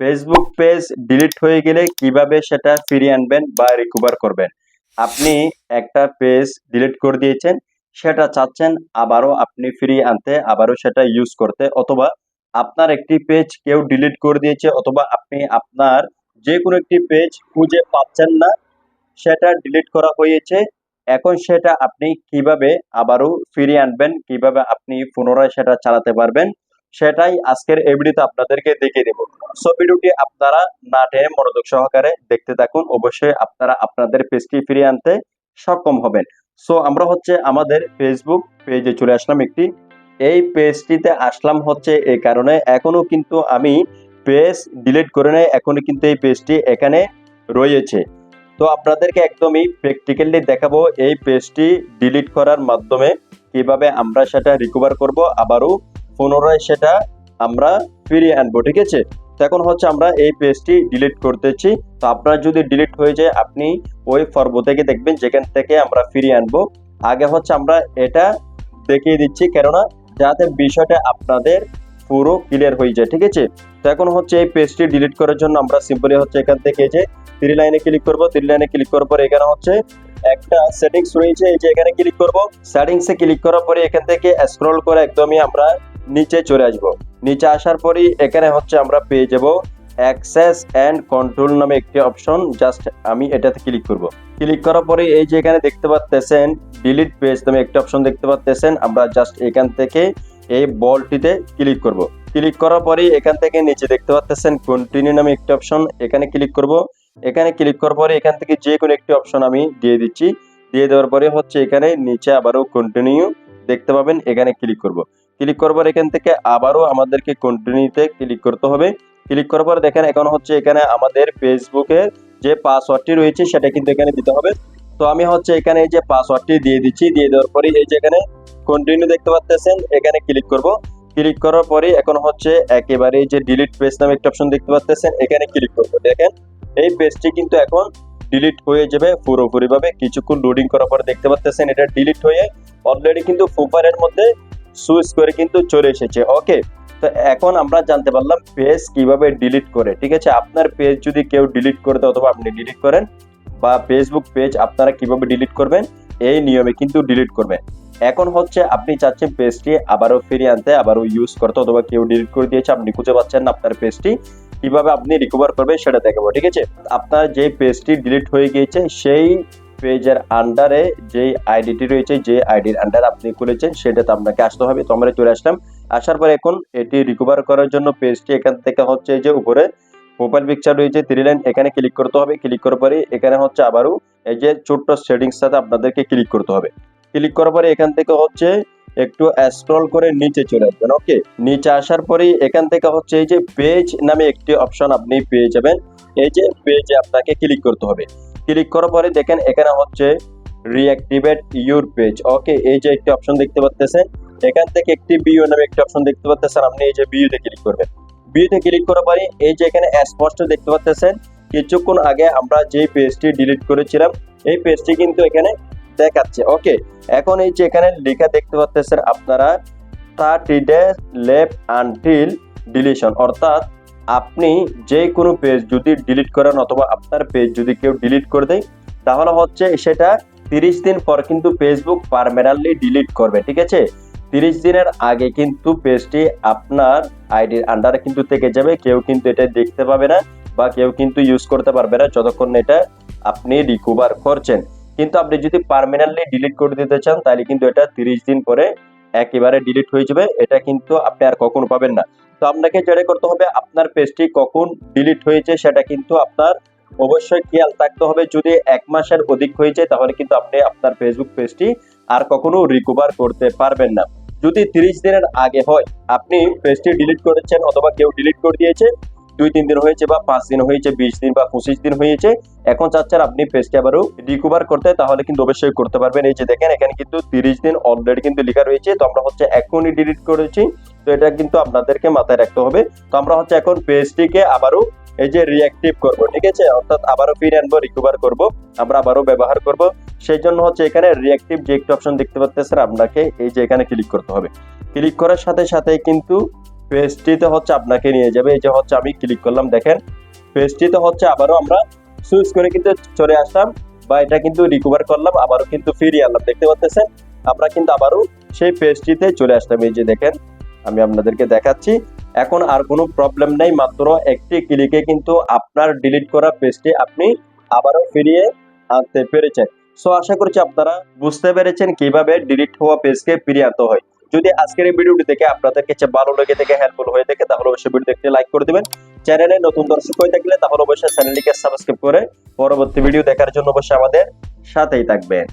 Facebook page delete হয়ে গেলে কীভাবে সেটা ফিরিয়ে আনবেন বা রিকভার করবেন? আপনি একটা পেজ ডিলিট করে দিয়েছেন, সেটা চাচ্ছেন আবারও আপনি ফিরিয়ে আনতে, আবারও সেটা ইউজ করতে, অথবা আপনার একটি পেজ কেউ ডিলিট করে দিয়েছে অথবা আপনি আপনার যে কোনো একটি পেজ খুঁজে পাচ্ছেন না, সেটা ডিলিট করা হয়েছে, এখন সেটা আপনি কীভাবে আবারও ফিরিয়ে আনবেন, কীভাবে আপনি পুনরায় সেটা চালাতে পারবেন সেটাই আজকের এই ভিডিওতে আপনাদেরকে দেখিয়ে দেব। সো ভিডিওটি আপনারা না টেনে মনোযোগ সহকারে দেখতে থাকুন। অবশ্যই আপনারা আপনাদের পেজটি ফিরিয়ে আনতে সক্ষম হবেন। সো আমরা হচ্ছে আমাদের ফেসবুক পেজে চলে আসলাম একটি। এই পেজটিতে আসলাম হচ্ছে এই কারণে এখনও কিন্তু আমি পেজ ডিলিট করে নেই এখনও কিন্তু এই পেজটি এখানে রয়েছে। তো, আপনাদেরকে একদমই প্র্যাকটিক্যালি দেখাবো এই পেজটি ডিলিট করার মাধ্যমে কীভাবে আমরা সেটা রিকভার করব, আবারও পুনরায় সেটা আমরা ফিরিয়ে আনব, ঠিক আছে? তো এখন হচ্ছে আমরা এই পেজটি ডিলিট করতেছি। তো আপনার যদি ডিলিট হয়ে যায়, আপনি ওই পর্ব থেকে দেখবেন, যেখান থেকে আমরা ফিরিয়ে আনব। আগে হচ্ছে আমরা এটা দেখিয়ে দিচ্ছি, কেননা যাতে বিষয়টা আপনাদের পুরো ক্লিয়ার হয়ে যায়, ঠিক আছে? তো এখন হচ্ছে এই পেজটি ডিলিট করার জন্য আমরা সিম্পলি হচ্ছে এখান থেকে যে থ্রি লাইনে ক্লিক করব। থ্রি লাইনে ক্লিক করার পরে এখানে হচ্ছে একটা সেটিংস রয়েছে, এই যে এখানে ক্লিক করব। সেটিংসে ক্লিক করার পরে এখান থেকে স্ক্রল করে একদমই আমরা নিচে চলে আসব। নিচে আসার পরেই এখানে হচ্ছে আমরা পেয়ে যাব অ্যাক্সেস অ্যান্ড কন্ট্রোল নামে একটি অপশন জাস্ট আমি এটাতে ক্লিক করব। ক্লিক করার পরে এই যে এখানে দেখতে পাচ্তেছেন ডিলিট পেজ নামে একটি অপশন দেখতে পাচ্তেছেন আমরা জাস্ট এখান থেকে এই বলটিতে ক্লিক করব। ক্লিক করার পরে এখান থেকে নিচে দেখতে পাচ্তেছেন কন্টিনিউ নামে একটি অপশন এখানে ক্লিক করব। এখানে ক্লিক করার পরে এখান থেকে যে কোনো একটি অপশন আমি দিয়ে দিচ্ছি। দিয়ে দেওয়ার পরে হচ্ছে এখানে নিচে আবারও কন্টিনিউ দেখতে পাবেন, এখানে ক্লিক করব। ক্লিক করবার এখান থেকে আবারও আমাদেরকে কন্টিনিউতে ক্লিক করতে হবে। ক্লিক করার পর দেখেন এখন হচ্ছে এখানে আমাদের ফেসবুকের যে পাসওয়ার্ডটি রয়েছে সেটা কিন্তু এখানে দিতে হবে। তো আমি হচ্ছে এখানে এই যে পাসওয়ার্ডটি দিয়ে দিচ্ছি, দিয়ে দেওয়ার পরে এই যে এখানে কন্টিনিউ দেখতে পাচ্ছেন এখানে ক্লিক করব। ক্লিক করার পরে এখন হচ্ছে একেবারে যে ডিলিট পেজ নামে একটা অপশন দেখতে পাচ্ছেন এখানে ক্লিক করব। দেখেন এই পেজটি কিন্তু এখন ডিলিট হয়ে যাবে পুরোপুরি ভাবে কিছুক্ষণ লোডিং করার পরে দেখতে পাচ্ছেন এটা ডিলিট হয়ে অলরেডি কিন্তু ফুপারের মধ্যে সুইচ করে কিন্তু চলে এসেছে ওকে তো এখন আমরা জানতে পারলাম পেজ কীভাবে ডিলিট করে, ঠিক আছে? আপনার পেজ যদি কেউ ডিলিট করে দেয় অথবা আপনি ডিলিট করেন, বা ফেসবুক পেজ আপনারা কীভাবে ডিলিট করবেন, এই নিয়মে কিন্তু ডিলিট করবেন এখন হচ্ছে আপনি চাচ্ছেন পেজটি আবারও ফিরিয়ে আনতে, আবারও ইউজ করতে, অথবা কেউ ডিলিট করে দিয়েছে, আপনি খুঁজে পাচ্ছেন না আপনার পেজটি কীভাবে আপনি রিকভার করবেন সেটা দেখাবো, ঠিক আছে? আপনার যে পেজটি ডিলিট হয়ে গিয়েছে, সেই পেজের আন্ডারে যে আইডিটি রয়েছে যে আইডির আন্ডার আপনি খুলেছেন সেটাতে আপনাকে আসতে হবে। তো আমরা চলে আসলাম। আসার পর এখন এটি রিকভার করার জন্য পেজটি এখান থেকে হচ্ছে যে উপরে প্রোফাইল পিকচার রয়েছে থ্রি লাইন এখানে ক্লিক করতে হবে। ক্লিক করার পরে এখানে হচ্ছে আবারও এই যে ছোট্ট সেটিংস সাথে আপনাদেরকে ক্লিক করতে হবে। ক্লিক করার পরে এখান থেকে হচ্ছে একটু স্ক্রল করে নিচে চলে আসবেন ওকে নিচে আসার পরেই এখান থেকে হচ্ছে এই যে পেজ নামে একটি অপশন আপনি পেয়ে যাবেন। এই যে পেজে আপনাকে ক্লিক করতে হবে। ক্লিক করার পরে দেখেন এখানে হচ্ছে রিঅ্যাক্টিভেট ইউর পেজ ওকে এই যে একটি অপশন দেখতে পাচ্ছেন এখান থেকে একটি বিউ নামে একটি অপশন দেখতে পাচ্ছেন আপনি এই যে বিউতে ক্লিক করবেন। বিউতে ক্লিক করার পরে এই যে এখানে স্পষ্ট দেখতে পাচ্ছেন কিছুক্ষণ আগে আমরা যে পেজটি ডিলিট করেছিলাম, এই পেজটি কিন্তু এখানে দেখাচ্ছে। ওকে এখন এই যে এখানে লেখা দেখতে পাচ্ছেন আপনারা thirty days left until deletion অর্থাৎ আপনি যে কোনো পেজ যদি ডিলিট করেন অথবা আপনার পেজ যদি কেউ ডিলিট করে দেয়, তাহলে হচ্ছে সেটা তিরিশ দিন পর কিন্তু ফেসবুক পারমানেন্টলি ডিলিট করবে, ঠিক আছে? তিরিশ দিনের আগে কিন্তু পেজটি আপনার আইডির আন্ডারে কিন্তু থেকে যাবে, কেউ কিন্তু এটা দেখতে পাবে না বা কেউ কিন্তু ইউজ করতে পারবে না যতক্ষণ এটা আপনি রিকভার করছেন। কিন্তু আপনি যদি পারমানেন্টলি ডিলিট করে দিতে চান, তাহলে কিন্তু এটা তিরিশ দিন পরে একেবারে ডিলিট হয়ে যাবে, এটা কিন্তু আপনি আর কখনো পাবেন না। তো আপনাকে যেটা করতে হবে আপনার পেজটি কখন ডিলিট হয়েছে সেটা কিন্তু আপনার অবশ্যই খেয়াল থাকতে হবে। যদি এক মাসের অধিক হয়ে যায় তাহলে কিন্তু আপনি আপনার ফেসবুক পেজটি আর কখনো রিকভার করতে পারবেন না। যদি তিরিশ দিনের আগে হয়, আপনি পেজটি ডিলিট করেছেন অথবা কেউ ডিলিট করে দিয়েছে দুই, তিন দিন হয়েছে বা পাঁচ দিন হয়েছে, বিশ দিন বা পঁচিশ দিন হয়েছে, এখন চাচ্ছেন আপনি পেজটি আবারও রিকভার করতে, তাহলে কিন্তু অবশ্যই করতে পারবেন। এই যে দেখেন, এখানে কিন্তু তিরিশ দিন অলরেডি কিন্তু লেখা রয়েছে, তো আমরা হচ্ছে এখনই ডিলিট করেছি, তো এটা কিন্তু আপনাদেরকে মাথায় রাখতে হবে। তো আমরা হচ্ছে এখন পেজটিকে আবারও এই যে রিঅ্যাক্টিভ করব, ঠিক আছে? অর্থাৎ আবারও ফিরে আনব রিকভার করব, আমরা আবারও ব্যবহার করব। সেই জন্য হচ্ছে এখানে রিঅ্যাক্টিভ যে একটি অপশন দেখতে পাচ্ছেন আপনাকে এই যে এখানে ক্লিক করতে হবে। ক্লিক করার সাথে সাথে কিন্তু পেজটিতে হচ্ছে আপনাকে নিয়ে যাবে। এই যে হচ্ছে আমি ক্লিক করলাম, দেখেন। পেজটিতে হচ্ছে আবারও আমরা সুইচ করে কিন্তু চলে আসলাম বা এটা কিন্তু রিকভার করলাম, আবারও কিন্তু ফিরিয়ে আনলাম। দেখতে পাচ্ছেন? আমরা কিন্তু আবারও সেই পেজটিতে চলে আসলাম। এই যে দেখেন, আমি আপনাদেরকে দেখাচ্ছি। এখন আর কোনো প্রবলেম নেই, মাত্র একটি ক্লিকে কিন্তু আপনার ডিলিট করা পেজটি আপনি আবারও ফিরিয়ে আনতে পেরেছেন। সো আশা করছি আপনারা বুঝতে পেরেছেন কীভাবে ডিলিট হওয়া পেজকে ফিরিয়ে আনতে হয়। যদি আজকের এই ভিডিওটি দেখে আপনাদের কাছে ভালো লেগে থেকে হেল্পফুল হয়ে থাকে, তাহলে অবশ্যই ভিডিও দেখতে লাইক করে দিবেন। চ্যানেলে নতুন দর্শক হয়ে থাকলে তাহলে অবশ্যই চ্যানেলটিকে সাবস্ক্রাইব করে পরবর্তী ভিডিও দেখার জন্য অবশ্যই আমাদের সাথেই থাকবেন।